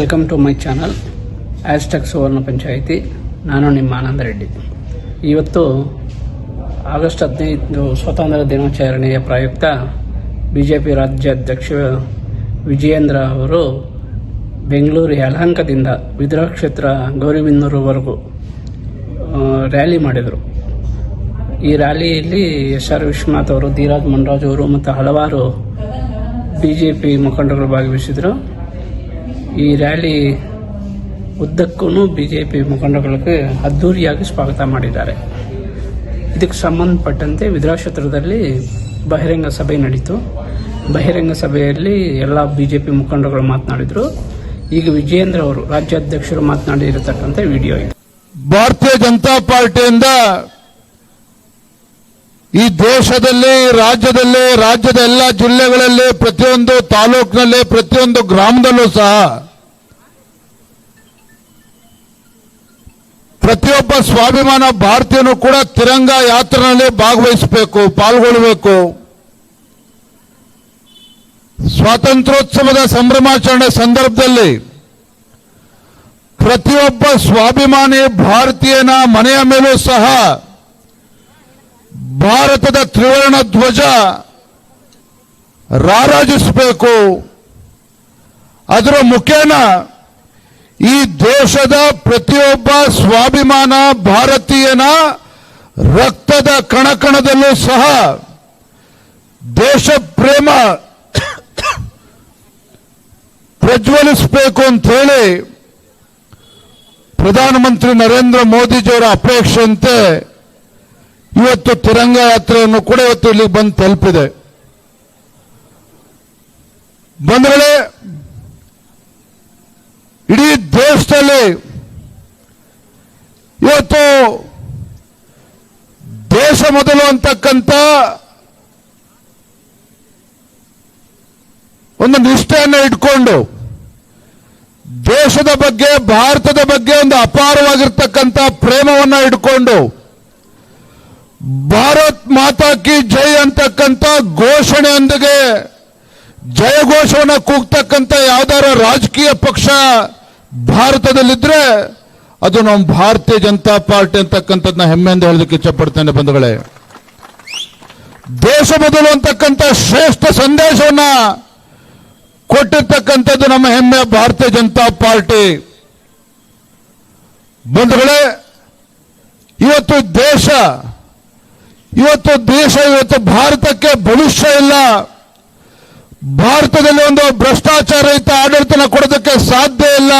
Welcome to my channel ಆಸ್ಟೆಕ್ ಸುವರ್ಣ ಪಂಚಾಯಿತಿ ನಾನು ನಿಮ್ಮ ಆನಂದ ರೆಡ್ಡಿ. ಇವತ್ತು ಆಗಸ್ಟ್ ಹದಿನೈದು ಸ್ವಾತಂತ್ರ್ಯ ದಿನಾಚರಣೆಯ ಪ್ರಯುಕ್ತ ಬಿ ಜೆ ಪಿ ರಾಜ್ಯಾಧ್ಯಕ್ಷ ವಿಜಯೇಂದ್ರ ಅವರು ಬೆಂಗಳೂರು ಯಲಹಂಕದಿಂದ ವಿದ್ರಾ ಕ್ಷೇತ್ರ ಗೌರಿಬಿನ್ನೂರುವರೆಗೂ ರ್ಯಾಲಿ ಮಾಡಿದರು. ಈ ರ್ಯಾಲಿಯಲ್ಲಿ ಎಸ್ ಆರ್ ವಿಶ್ವನಾಥ್ ಅವರು, ಧೀರಾಜ್ ಮುನ್ರಾಜ್ ಅವರು ಮತ್ತು ಹಲವಾರು ಬಿ ಜೆ ಪಿ ಮುಖಂಡರು ಭಾಗವಹಿಸಿದರು. ಈ ರ್ಯಾಲಿ ಉದ್ದಕ್ಕೂ ಬಿ ಜೆ ಪಿ ಮುಖಂಡಗಳಿಗೆ ಅದ್ಧೂರಿಯಾಗಿ ಸ್ವಾಗತ ಮಾಡಿದ್ದಾರೆ. ಇದಕ್ಕೆ ಸಂಬಂಧಪಟ್ಟಂತೆ ವಿಧಾನಕ್ಷೇತ್ರದಲ್ಲಿ ಬಹಿರಂಗ ಸಭೆ ನಡೀತು. ಬಹಿರಂಗ ಸಭೆಯಲ್ಲಿ ಎಲ್ಲ ಬಿ ಜೆ ಪಿ ಮುಖಂಡಗಳು ಮಾತನಾಡಿದರು. ಈಗ ವಿಜಯೇಂದ್ರ ಅವರು ರಾಜ್ಯಾಧ್ಯಕ್ಷರು ಮಾತನಾಡಿರತಕ್ಕಂಥ ವಿಡಿಯೋ ಇದೆ. ಭಾರತೀಯ ಜನತಾ ಪಾರ್ಟಿಯಿಂದ ಈ ದೇಶದಲ್ಲಿ, ರಾಜ್ಯದಲ್ಲಿ, ರಾಜ್ಯದ ಎಲ್ಲ ಜಿಲ್ಲೆಗಳಲ್ಲಿ ಪ್ರತಿಯೊಂದು ತಾಲೂಕಿನಲ್ಲಿ, ಪ್ರತಿಯೊಂದು ಗ್ರಾಮದಲ್ಲೂ ಸಹ ಪ್ರತಿಯೊಬ್ಬ ಸ್ವಾಭಿಮಾನ ಭಾರತೀಯನು ಕೂಡ ತಿರಂಗ ಯಾತ್ರೆಯಲ್ಲಿ ಭಾಗವಹಿಸಬೇಕು ಪಾಲ್ಗೊಳ್ಳಬೇಕು ಸ್ವಾತಂತ್ರ್ಯೋತ್ಸವದ ಸಂಭ್ರಮಾಚರಣೆ ಸಂದರ್ಭದಲ್ಲಿ ಪ್ರತಿಯೊಬ್ಬ ಸ್ವಾಭಿಮಾನಿ ಭಾರತೀಯನ ಮನೆಯ ಮೇಲೂ ಸಹ ಭಾರತದ ತ್ರಿವರ್ಣ ಧ್ವಜ ರಾರಾಜಿಸಬೇಕು. ಅದರ ಮುಖೇನ ಈ ದೇಶದ ಪ್ರತಿಯೊಬ್ಬ ಸ್ವಾಭಿಮಾನ ಭಾರತೀಯನ ರಕ್ತದ ಕಣಕಣದಲ್ಲೂ ಸಹ ದೇಶ ಪ್ರೇಮ ಪ್ರಜ್ವಲಿಸಬೇಕು ಅಂತ ಹೇಳಿ ಪ್ರಧಾನಮಂತ್ರಿ ನರೇಂದ್ರ ಮೋದಿಜಿಯವರ ಅಪೇಕ್ಷೆಯಂತೆ ಇವತ್ತು ತಿರಂಗ ಯಾತ್ರೆಯನ್ನು ಕೂಡ ಇವತ್ತು ಇಲ್ಲಿಗೆ ಬಂದು ತಲುಪಿದೆ. ಬಂಧುಗಳೇ ಇಡೀ ದೇಶದಲ್ಲಿ ಇವತ್ತು ದೇಶ ಮೊದಲು ಅಂತಕ್ಕಂಥ ಒಂದು ನಿಷ್ಠೆಯನ್ನು ಇಟ್ಕೊಂಡು ದೇಶದ ಬಗ್ಗೆ, ಭಾರತದ ಬಗ್ಗೆ ಒಂದು ಅಪಾರವಾಗಿರ್ತಕ್ಕಂಥ ಪ್ರೇಮವನ್ನು ಇಟ್ಕೊಂಡು ಭಾರತ್ ಮಾತಾ ಕಿ ಜೈ ಅಂತಕ್ಕಂಥ ಘೋಷಣೆಯೊಂದಿಗೆ ಜಯಘೋಷವನ್ನ ಕೂಗ್ತಕ್ಕಂಥ ಯಾವ್ದಾರ ರಾಜಕೀಯ ಪಕ್ಷ ಭಾರತದಲ್ಲಿದ್ರೆ ಅದು ನಮ್ಮ ಭಾರತೀಯ ಜನತಾ ಪಾರ್ಟಿ ಅಂತಕ್ಕಂಥದ್ದನ್ನ ಹೆಮ್ಮೆಯಿಂದ ಹೇಳೋದಕ್ಕೆ ಇಚ್ಛಪಡ್ತೇನೆ ಬಂಧುಗಳೇ. ದೇಶ ಮೊದಲು ಅಂತಕ್ಕಂಥ ಶ್ರೇಷ್ಠ ಸಂದೇಶವನ್ನ ಕೊಟ್ಟಿರ್ತಕ್ಕಂಥದ್ದು ನಮ್ಮ ಹೆಮ್ಮೆ ಭಾರತೀಯ ಜನತಾ ಪಾರ್ಟಿ. ಬಂಧುಗಳೇ, ಇವತ್ತು ದೇಶ ಇವತ್ತು ದೇಶ, ಇವತ್ತು ಭಾರತಕ್ಕೆ ಭವಿಷ್ಯ ಇಲ್ಲ. ಭಾರತದಲ್ಲಿ ಒಂದು ಭ್ರಷ್ಟಾಚಾರ ರಹಿತ ಆಡಳಿತನ ಕೊಡೋದಕ್ಕೆ ಸಾಧ್ಯ ಇಲ್ಲ.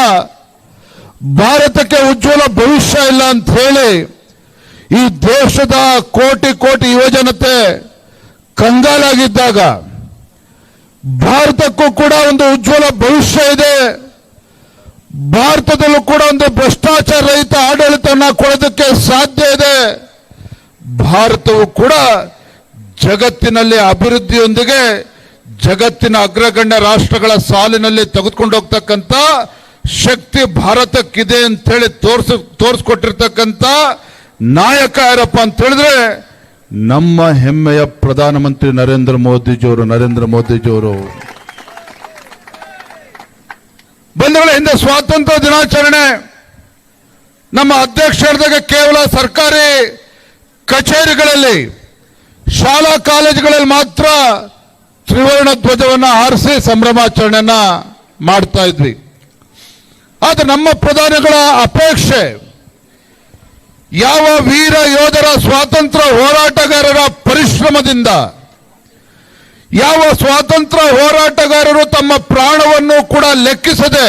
ಭಾರತಕ್ಕೆ ಉಜ್ವಲ ಭವಿಷ್ಯ ಇಲ್ಲ ಅಂತ ಹೇಳಿ ಈ ದೇಶದ ಕೋಟಿ ಕೋಟಿ ಯುವಜನತೆ ಕಂಗಾಲಾಗಿದ್ದಾಗ ಭಾರತಕ್ಕೂ ಕೂಡ ಒಂದು ಉಜ್ವಲ ಭವಿಷ್ಯ ಇದೆ. ಭಾರತದಲ್ಲೂ ಕೂಡ ಒಂದು ಭ್ರಷ್ಟಾಚಾರ ರಹಿತ ಆಡಳಿತವನ್ನ ಕೊಡೋದಕ್ಕೆ ಸಾಧ್ಯ ಇದೆ ಭಾರತವು ಕೂಡ ಜಗತ್ತಿನಲ್ಲಿ ಅಭಿವೃದ್ಧಿಯೊಂದಿಗೆ ಜಗತ್ತಿನ ಅಗ್ರಗಣ್ಯ ರಾಷ್ಟ್ರಗಳ ಸಾಲಿನಲ್ಲಿ ತೆಗೆದುಕೊಂಡು ಹೋಗ್ತಕ್ಕಂಥ ಶಕ್ತಿ ಭಾರತಕ್ಕಿದೆ ಅಂತ ಹೇಳಿ ತೋರ್ಸ, ತೋರಿಸ್ಕೊಟ್ಟಿರ್ತಕ್ಕಂಥ ನಾಯಕ ಯಾರಪ್ಪ ಅಂತ ಹೇಳಿದ್ರೆ ನಮ್ಮ ಹೆಮ್ಮೆಯ ಪ್ರಧಾನಮಂತ್ರಿ ನರೇಂದ್ರ ಮೋದಿಜಿಯವರು ನರೇಂದ್ರ ಮೋದಿಜಿಯವರು. ಬಂಧುಗಳ, ಹಿಂದೆ ಸ್ವಾತಂತ್ರ್ಯ ದಿನಾಚರಣೆ. ನಮ್ಮ ಅಧ್ಯಕ್ಷರದಾಗ ಕೇವಲ ಸರ್ಕಾರಿ ಕಚೇರಿಗಳಲ್ಲಿ, ಶಾಲಾ ಕಾಲೇಜುಗಳಲ್ಲಿ ಮಾತ್ರ ತ್ರಿವರ್ಣ ಧ್ವಜವನ್ನ ಹಾರಿಸಿ ಸಂಭ್ರಮಾಚರಣೆಯನ್ನ ಮಾಡ್ತಾ ಇದ್ವಿ. ಆದ್ರೆ ನಮ್ಮ ಪ್ರಧಾನಿಗಳ ಅಪೇಕ್ಷೆ, ಯಾವ ವೀರ ಯೋಧರ ಸ್ವಾತಂತ್ರ್ಯ ಹೋರಾಟಗಾರರ ಪರಿಶ್ರಮದಿಂದ, ಯಾವ ಸ್ವಾತಂತ್ರ್ಯ ಹೋರಾಟಗಾರರು ತಮ್ಮ ಪ್ರಾಣವನ್ನು ಕೂಡ ಲೆಕ್ಕಿಸದೆ,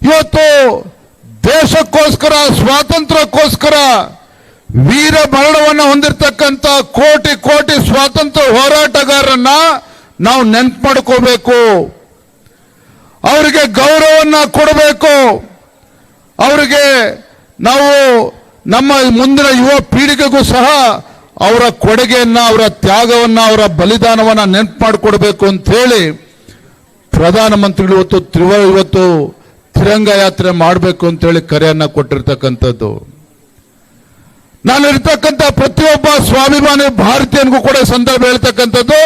ಇವತ್ತು ದೇಶಕ್ಕೋಸ್ಕರ, ಸ್ವಾತಂತ್ರ್ಯಕ್ಕೋಸ್ಕರ ವೀರ ಮರಣವನ್ನು ಹೊಂದಿರತಕ್ಕಂಥ ಕೋಟಿ ಕೋಟಿ ಸ್ವಾತಂತ್ರ್ಯ ಹೋರಾಟಗಾರರನ್ನ ನಾವು ನೆನ್ಪು ಮಾಡ್ಕೋಬೇಕು. ಅವರಿಗೆ ಗೌರವವನ್ನ ಕೊಡಬೇಕು. ಅವರಿಗೆ ನಾವು ನಮ್ಮ ಮುಂದಿನ ಯುವ ಪೀಳಿಗೆಗೂ ಸಹ ಅವರ ಕೊಡುಗೆಯನ್ನ, ಅವರ ತ್ಯಾಗವನ್ನ, ಅವರ ಬಲಿದಾನವನ್ನ ನೆನ್ಪು ಮಾಡಿಕೊಡ್ಬೇಕು ಅಂತ ಹೇಳಿ ಪ್ರಧಾನಮಂತ್ರಿಗಳು ಇವತ್ತು ತ್ರಿವ, ಇವತ್ತು ತಿರಂಗ ಯಾತ್ರೆ ಮಾಡಬೇಕು ಅಂತ ಹೇಳಿ ಕರೆಯನ್ನ ಕೊಟ್ಟಿರ್ತಕ್ಕಂಥದ್ದು. ನಾನು ಇರ್ತಕ್ಕಂಥ ಪ್ರತಿಯೊಬ್ಬ ಸ್ವಾಭಿಮಾನಿ ಭಾರತೀಯನಿಗೂ ಕೂಡ ಸಂದರ್ಭ ಹೇಳ್ತಕ್ಕಂಥದ್ದು,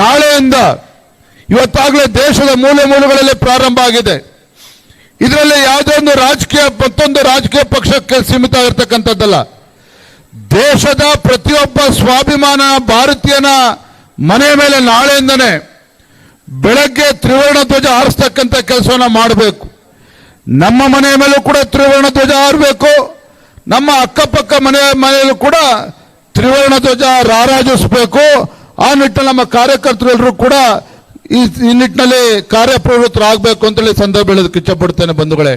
ನಾಳೆಯಿಂದ ಇವತ್ತಾಗಲೇ ದೇಶದ ಮೂಲೆ ಮೂಲೆಗಳಲ್ಲಿ ಪ್ರಾರಂಭ ಆಗಿದೆ. ಇದರಲ್ಲಿ ಯಾವುದೇ ಒಂದು ರಾಜಕೀಯ, ಮತ್ತೊಂದು ರಾಜಕೀಯ ಪಕ್ಷಕ್ಕೆ ಸೀಮಿತ ಆಗಿರ್ತಕ್ಕಂಥದ್ದಲ್ಲ. ದೇಶದ ಪ್ರತಿಯೊಬ್ಬ ಸ್ವಾಭಿಮಾನ ಭಾರತೀಯನ ಮನೆ ಮೇಲೆ ನಾಳೆಯಿಂದನೇ ಬೆಳಗ್ಗೆ ತ್ರಿವರ್ಣ ಧ್ವಜ ಹಾರಿಸ್ತಕ್ಕಂಥ ಕೆಲಸವನ್ನು ಮಾಡಬೇಕು. ನಮ್ಮ ಮನೆಯ ಮೇಲೂ ಕೂಡ ತ್ರಿವರ್ಣ ಧ್ವಜ ಹಾರಬೇಕು. ನಮ್ಮ ಅಕ್ಕಪಕ್ಕ ಮನೆ, ಮನೆಯಲ್ಲೂ ಕೂಡ ತ್ರಿವರ್ಣ ಧ್ವಜ ರಾರಾಜಿಸಬೇಕು. ಆ ನಿಟ್ಟಿನಲ್ಲಿ ನಮ್ಮ ಕಾರ್ಯಕರ್ತರೆಲ್ಲರೂ ಕೂಡ ಈ ನಿಟ್ಟಿನಲ್ಲಿ ಕಾರ್ಯಪ್ರವೃತ್ತರಾಗಬೇಕು ಅಂತೇಳಿ ಸಂದರ್ಭ ಹೇಳೋದಕ್ಕೆ ಇಚ್ಛಪಡ್ತೇನೆ ಬಂಧುಗಳೇ.